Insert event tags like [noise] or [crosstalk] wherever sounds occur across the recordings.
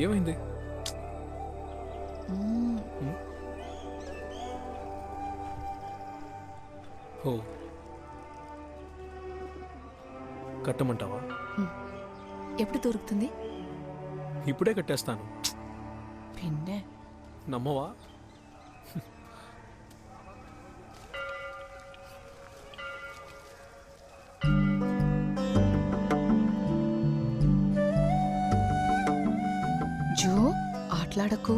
ఏమైంది. ఓ. కట్టమంటావా? ఎప్పుడు దొరుకుతుంది? ఇప్పుడే కట్టేస్తాను. పిన్నే. నమ్మవా? ఆటలాడకు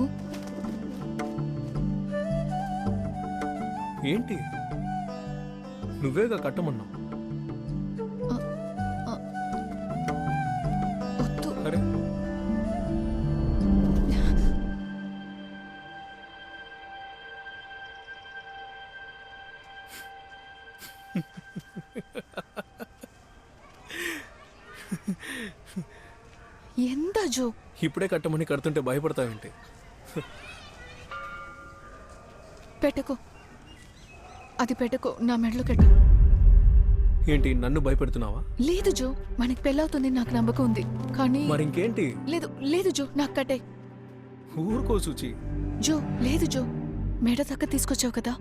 ఏంటి? నువ్వేగా కట్టమన్నావు? అరే. [laughs] ఎంత జో ఇప్పుడే కట్టమని కడుతుంటే భయపడతావేంటి? పెట్టకు. అది పెట్టకు. నా మెడలో కట్టు ఏంటి నన్ను భయపెడుతున్నావా? లేదు జో. మనకి పెళ్ళవుతుంది నాకు నమ్మకం ఉంది. కానీ మరి ఇంకేంటి లేదు లేదు జో. నాకు కట్టే. ఊరుకో సూచి. జో లేదు జో. మెడ దాకా తీసుకొచ్చావు కదా.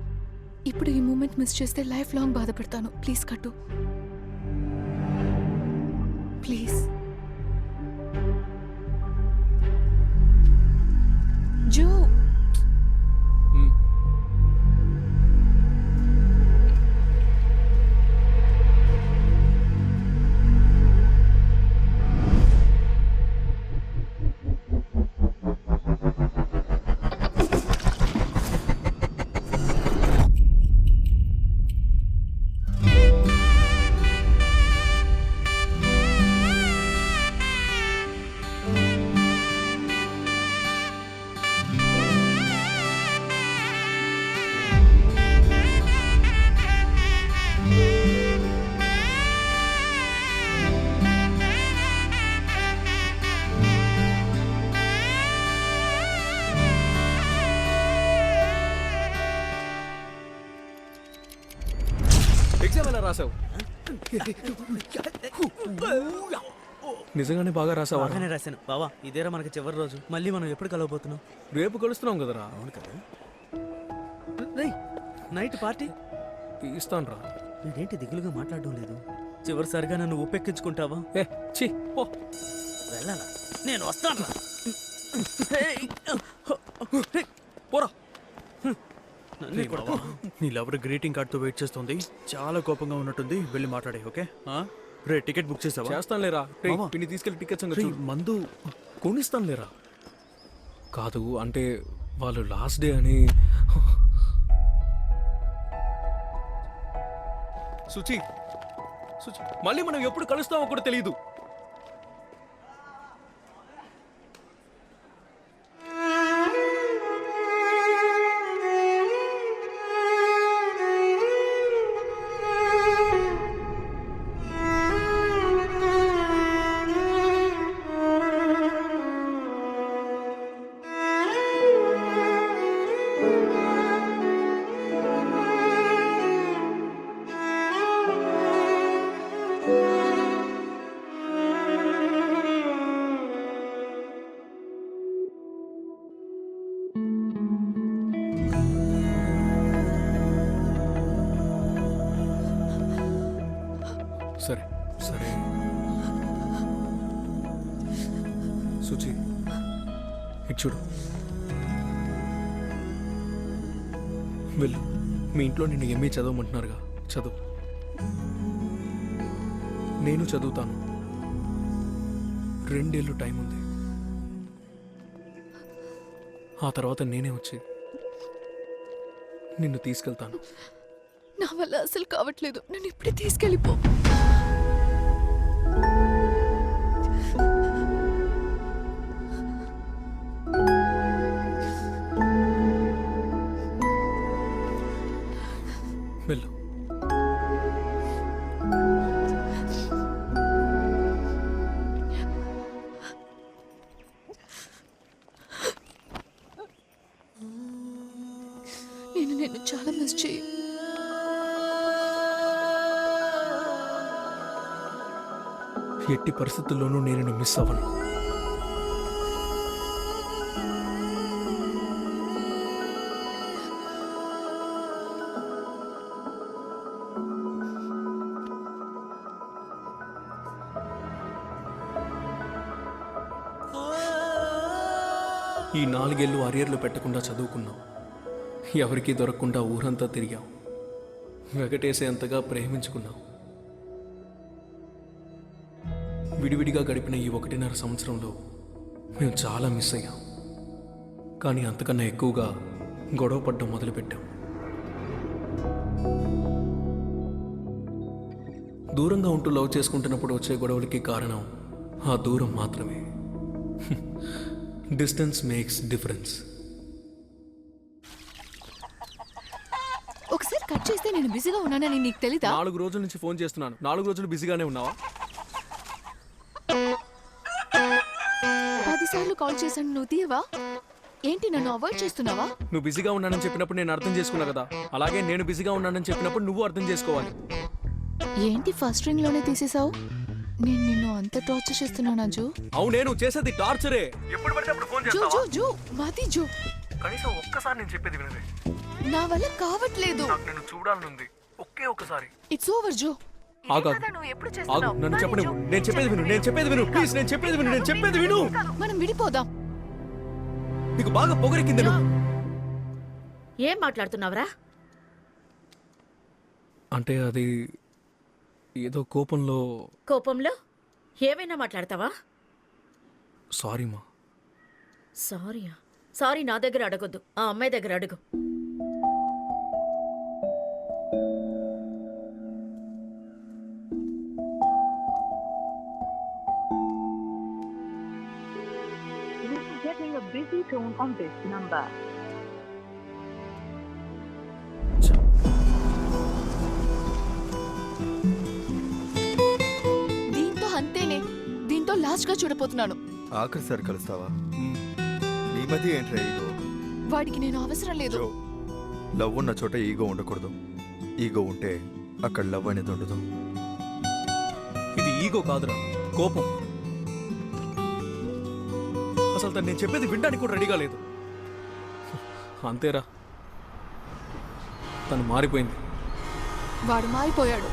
ఇప్పుడు ఈ మూమెంట్ మిస్ చేస్తే లైఫ్ లాంగ్ బాధపడతాను. ప్లీజ్ కట్టు. ప్లీజ్. జో ఎగ్జామ్ ఎలా రాసావు? నిజంగానే బాగా రాసావా? బాగానే రాశాను. బావా ఇదేరా మనకి చివరి రోజు. మళ్ళీ మనం ఎప్పుడు కలవబోతున్నాం? రేపు కలుస్తున్నాం కదరా అవును కదా. రేయ్ నైట్ పార్టీ? ఇస్తాను రా వీడేంటి దిగులుగా మాట్లాడడం లేదు? చివరిసారిగా నన్ను ఉప్పెక్కించుకుంటావా? ఏ పో. వెళ్ళాలా? నేను వస్తాను పోరా. నన్ను కొడతావా? నీ లవర్ గ్రీటింగ్ కార్డ్తో వెయిట్ చేస్తుంది? చాలా కోపంగా ఉన్నట్టుంది. వెళ్ళి మాట్లాడే ఓకే? రే టికెట్ బుక్ చేసావా? చేస్తాను లేరా. పిన్ని తీసుకెళ్ళి టికెట్స్ మందు కొనిస్తాను లేరా కాదు అంటే వాళ్ళు లాస్ట్ డే అని. సుచి సుచి మళ్ళీ మనం ఎప్పుడు కలుస్తామో కూడా తెలియదు. సరే. సరే. సుచి చూడు. వెళ్ళు. మీ ఇంట్లో నిన్ను ఎంఏ చదవమంటున్నారుగా? చదువు. నేను చదువుతాను. రెండేళ్ళు టైం ఉంది. ఆ తర్వాత నేనే వచ్చి నిన్ను తీసుకెళ్తాను. నా వల్ల అసలు కావట్లేదు. నన్ను ఇప్పుడే తీసుకెళ్ళిపో. నన్ను నేను చాలా మిస్ చేయి. ఎట్టి పరిస్థితుల్లోనూ నేను మిస్ అవ్వను. ఈ నాలుగేళ్ళు అరియర్లు పెట్టకుండా చదువుకున్నావు. ఎవరికీ దొరకకుండా ఊరంతా తిరిగాం. వెగటేసేంతగా ప్రేమించుకున్నాం. విడివిడిగా గడిపిన ఈ ఒకటిన్నర సంవత్సరంలో మేము చాలా మిస్ అయ్యాం. కానీ అంతకన్నా ఎక్కువగా గొడవ పడ్డం మొదలుపెట్టాం. దూరంగా ఉంటూ లవ్ చేసుకుంటున్నప్పుడు వచ్చే గొడవలకి కారణం ఆ దూరం మాత్రమే. డిస్టెన్స్ మేక్స్ డిఫరెన్స్ ఒకసారి కట్ చేస్తే నేను బిజీగా ఉన్నానని నీకు తెలీదా? నాలుగు రోజుల నుంచి ఫోన్ చేస్తున్నాను. నాలుగు రోజులు బిజీగానే ఉన్నావా? పదిసార్లు కాల్ చేశాను నువ్వు తీయవా? ఏంటి నన్ను అవాయిడ్ చేస్తున్నావా? నువ్వు బిజీగా ఉన్నానని చెప్పినప్పుడు నేను అర్థం చేసుకున్నా కదా. అలాగే నేను బిజీగా ఉన్నానని చెప్పినప్పుడు నువ్వు అర్థం చేసుకోవాలి. ఏంటి ఫస్ట్ రింగ్లోనే తీసేసావు నేను నిన్ను అంత టార్చర్ చేస్తున్నానా జో అవునే నువ్వు చేసేది టార్చరే ఎప్పుడు పడితే అప్పుడు ఫోన్ జో జో జో మాది జో. కనీసం ఒక్కసారి నేను చెప్పేది వినవే. నా వల్ల కావట్లేదు. నాకు నేను చూడాలనుంది ఒకే ఒక్కసారి ఇట్స్ ఓవర్ జో ఆగు ఆగు. నన్ను చెప్పని నేను చెప్పేది విను నేను చెప్పేది విను. ప్లీజ్ నేను చెప్పేది విను నేను చెప్పేది విను. మనం విడిపోదాం. నీకు బాగా పొగరెక్కింది నువ్వు. ఏం మాట్లాడుతున్నావురా? అంటే అది ఏదో కోపంలో కోపంలో? ఏమైనా మాట్లాడతావా? సారీ మా సారీయా సారీ నా దగ్గర అడగొద్దు. ఆ అమ్మాయి దగ్గర అడుగు. On this number. దీంతో అంతేనే. దీంతో లాస్ట్గా చూడపోతున్నాను ఆఖరిసారి కలుస్తావా? మధ్య ఏంట్రా ఈగో వాడికి నేను అవసరం లేదు. జో లవ్ ఉన్న చోట ఈగో ఉండకూడదు. ఈగో ఉంటే అక్కడ లవ్ అనేది ఉండదు. ఇది ఈగో కాదురా కోపం. అసలు తను నేను చెప్పేది వినడానికి కూడా రెడీగా లేదు. అంతేరా తను మారిపోయింది. వాడు మారిపోయాడు.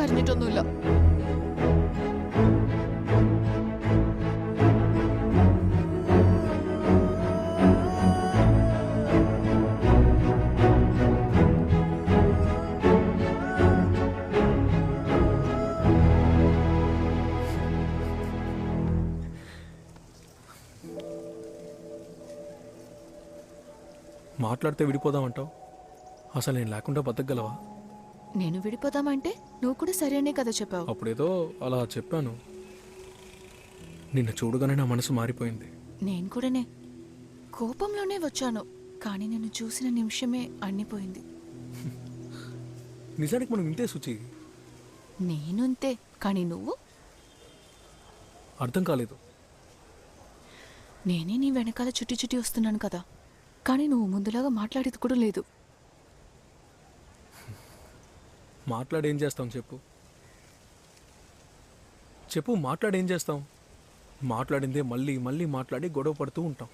കരഞ്ഞിട്ടൊന്നുമില്ല మాట్లాడితే విడిపోదామంటావు అసలు నేను లేకుండా బతకగలవా నేను విడిపోదామంటే నువ్వు కూడా సరేనే కదా చెప్పావు. అప్పుడేదో అలా చెప్పాను. నిన్ను చూడగానే నా మనసు మారిపోయింది. నేను కూడానే కోపంలోనే వచ్చాను కానీ నేను చూసిన నిమిషమే అన్నిపోయింది నిజానికి మనం ఇంతే శుచి నేను అంతే కానీ నువ్వు? అర్థం కాలేదు. నేనే నీ వెనకాల చుట్టి చుట్టి వస్తున్నాను కదా కానీ నువ్వు ముందులాగా మాట్లాడేది కూడా లేదు. మాట్లాడి చేస్తాం చెప్పు. చెప్పు మాట్లాడి ఏం చేస్తాం? మాట్లాడిందే మళ్ళీ మళ్ళీ మాట్లాడి గొడవ పడుతూ ఉంటాం.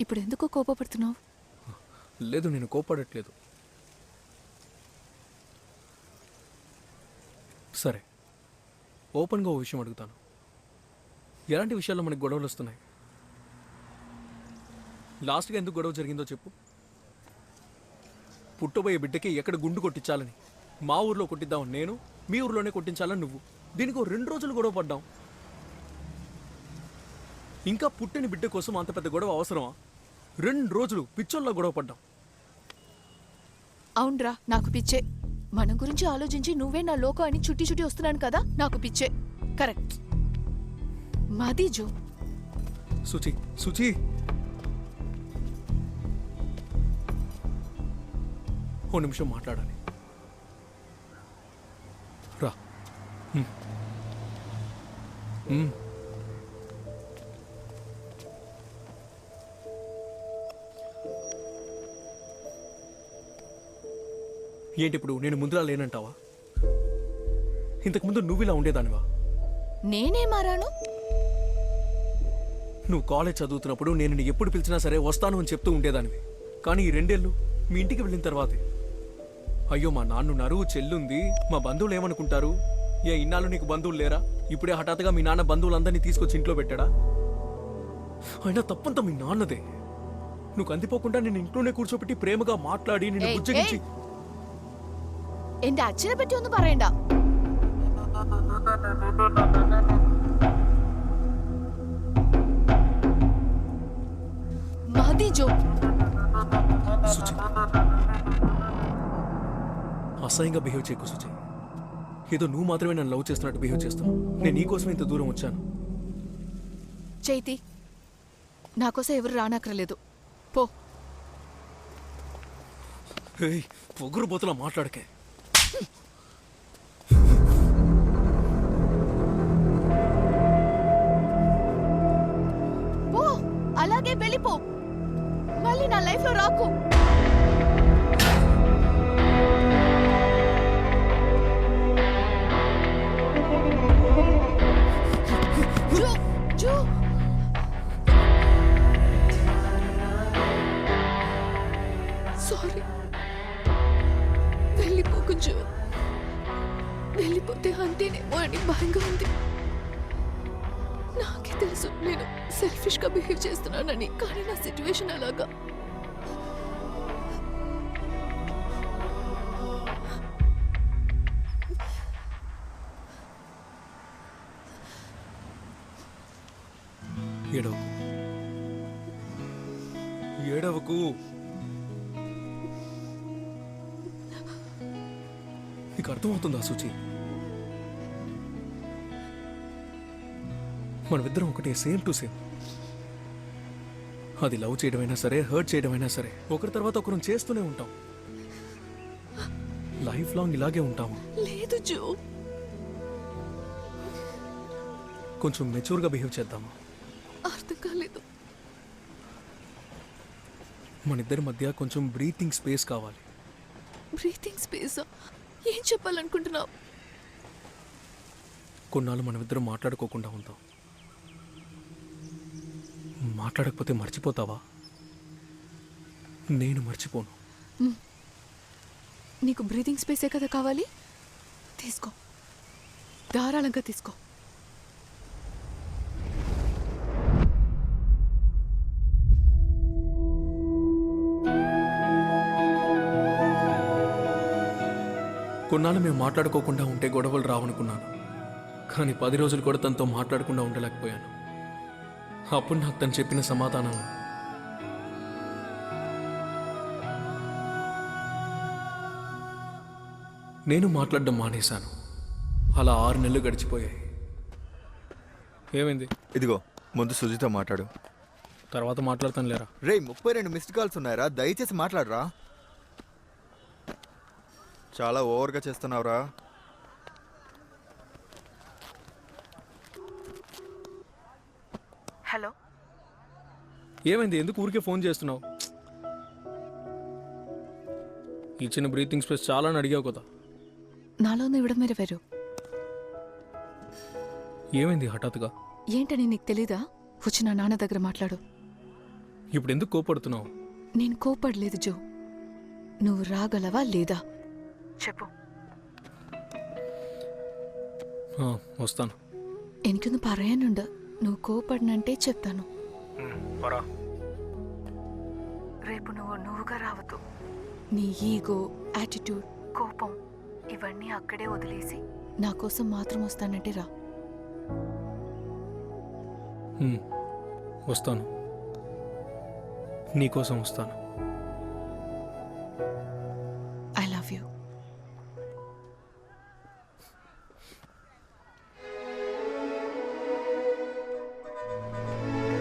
ఇప్పుడు ఎందుకు కోపపడుతున్నావు? లేదు నేను కోపడట్లేదు. సరే ఓపెన్గా ఓ విషయం అడుగుతాను. ఎలాంటి విషయాల్లో మనకి గొడవలు వస్తున్నాయి? లాస్ట్గా ఎందుకు గొడవ జరిగిందో చెప్పు. పుట్టబోయే బిడ్డకి ఎక్కడ గుండు కొట్టించాలని? మా ఊర్లో కొట్టిద్దామని నేను మీ ఊర్లోనే కొట్టించాలని నువ్వు. దీనికి రెండు రోజులు గొడవ పడ్డాం. ఇంకా పుట్టిన బిడ్డ కోసం అంత పెద్ద గొడవ అవసరమా? రెండు రోజులు పిచ్చోళ్ళ గొడవ పడ్డాం. అవునరా నాకు పిచ్చే. మన గురించి ఆలోచించి నువ్వే నా లోకం అని చుట్టి చుట్టి వస్తున్నాను కదా నాకు పిచ్చే. కరెక్ట్. మాది జో సుచి సుచి. ఓ నిమిషం మాట్లాడాలి. రా. ఏంటి ఇప్పుడు నేను ముందులా లేనంటావా? ఇంతకుముందు నువ్వు ఇలా ఉండేదానివా? నేనే మారాను? నువ్వు కాలేజ్ చదువుతున్నప్పుడు నేను ఎప్పుడు పిలిచినా సరే వస్తాను అని చెప్తూ ఉండేదానివి. కానీ ఈ రెండేళ్ళు మీ ఇంటికి వెళ్ళిన తర్వాతే. అయ్యో మా నాన్నున్నారు చెల్లుంది మా బంధువులు ఏమనుకుంటారు ఏ ఇన్నాళ్ళు నీకు బంధువులు లేరా ఇప్పుడే హఠాత్తుగా మీ నాన్న బంధువులందరినీ తీసుకొచ్చి ఇంట్లో పెట్టాడా అయినా తప్పంతా మీ నాన్నదే నువ్వు కందిపోకుండా నేను ఇంట్లోనే కూర్చోబెట్టి ప్రేమగా మాట్లాడి నిన్ను ఏయ్, బుజ్జగించి ఏయ్. എന്റെ അച്ഛനെ പറ്റി ഒന്നും പറയണ്ട മതി ജോ సుచి అసహ్యంగా బిహేవ్ చేయకు సుచి ఏదో నువ్వు మాత్రమే నన్ను లవ్ చేస్తున్నట్టు బిహేవ్ చేస్తావు నేను నీకోసం ఇంత దూరం వచ్చాను. చైతి నాకోసం ఎవరు రానక్కర్లేదు. పో. పొగురు బోతులా మాట్లాడకే. పో అలాగే వెళ్ళిపో. మళ్ళీ నా లైఫ్లో రాకు. సారీ వెళ్ళిపోకు జో వెళ్ళిపోతే అంతేనేమో అని భయంగా ఉంది. నాకే తెలుసు నేను సెల్ఫిష్గా బిహేవ్ చేస్తున్నానని కానీ నా సిచ్యువేషన్ అలాగా సూచి. మనమిద్దరం ఒకటే సేమ్ టు సేమ్. అది లవ్ చేయడమైనా సరే హర్ట్ చేయడమైనా సరే ఒకరి తర్వాత ఒకరు చేస్తూనే ఉంటాం. లైఫ్ లాంగ్ ఇలాగే ఉంటాము. లేదు జో. కొంచెం మెచ్యూర్గా బిహేవ్ చేద్దామా. అర్థం కాలేదు. మన ఇద్దరి మధ్య కొంచెం బ్రీతింగ్ స్పేస్ కావాలి. Breathing space? ఏం చెప్పాలనుకుంటున్నావు? కొన్నాళ్ళు మనమిద్దరం మాట్లాడుకోకుండా ఉందాం. మాట్లాడకపోతే మర్చిపోతావా? నేను మర్చిపోను. నీకు బ్రీతింగ్ స్పేసే కదా కావాలి? తీసుకో. ధారాళంగా తీసుకో. కొన్నాళ్ళు మేము మాట్లాడుకోకుండా ఉంటే గొడవలు రావనుకున్నాను. కానీ పది రోజులు కూడా తనతో మాట్లాడకుండా ఉండలేకపోయాను. అప్పుడు నాకు తను చెప్పిన సమాధానం. నేను మాట్లాడడం మానేశాను. అలా ఆరు నెలలు గడిచిపోయాయి. ఏమైంది? ఇదిగో ముందు సుజితో మాట్లాడు. తర్వాత మాట్లాడతాను లేరా రే ముప్పై రెండు మిస్డ్ కాల్స్ ఉన్నాయరా? దయచేసి మాట్లాడరా? చాలా ఓవర్గా చేస్తున్నావురా. హలో. ఏమైంది? ఎందుకు ఊరికే ఫోన్ చేస్తున్నావు? ఇచ్చిన బ్రీతింగ్ స్పేస్ చాలా అని అడిగావు కదా. నాలోనే ఇవ్వడం మీరు వేరు. ఏమైంది హఠాత్తుగా? ఏంటని నీకు తెలీదా? వచ్చి నా నాన్న దగ్గర మాట్లాడు. ఇప్పుడు ఎందుకు కోపడుతున్నావు నేను కోపడలేదు జో. నువ్వు రాగలవా లేదా? చెప్పు ఆ, వస్తాను എനിക്കൊന്ന് പറയാനുണ്ട് నువ్వు కోపడినంటే చెప్తాను పరా రేపు నువ్వు నువ్వుగా రావద్దు నీ ఈగో యాటిట్యూడ్ కోపం ఇవన్నీ అక్కడే వదిలేసి నా కోసం మాత్రం వస్తానంటే రా వస్తాను నీకోసం వస్తాను